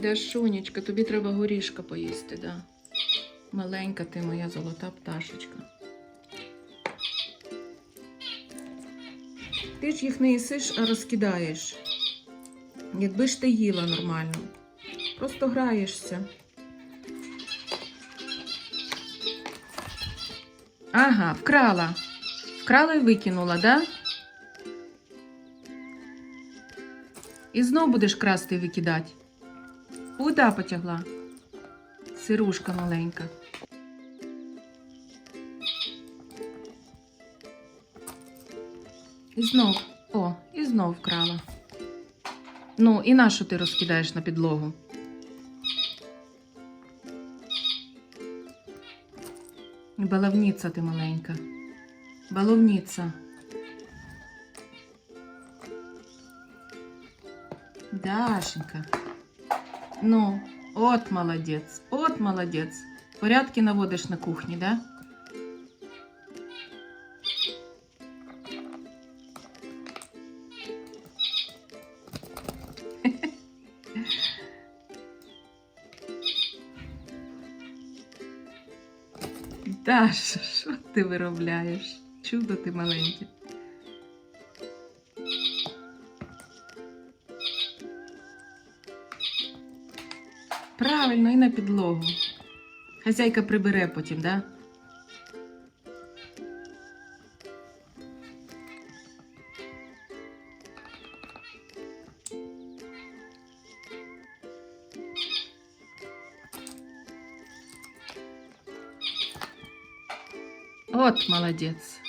Дашунечка, тобі треба горішка поїсти, да. Маленька ти моя золота пташечка. Ти ж їх не їсиш, а розкидаєш. Якби ж ти їла нормально. Просто граєшся. Ага, вкрала. Вкрала і викинула, да? І знов будеш красти і викидати. Куда потягла? Сирушка маленька. І знов. О, і знов вкрала. Ну, і на що ти розкидаєш на підлогу? Баловниця ти маленька. Баловниця. Дашенька. Ну, от молодець, от молодець. Порядки наводиш на кухні, да? Даша, що ти виробляєш? Чудо ти маленьке. Правильно, і на підлогу. Хазяйка прибере потім, да? От молодець.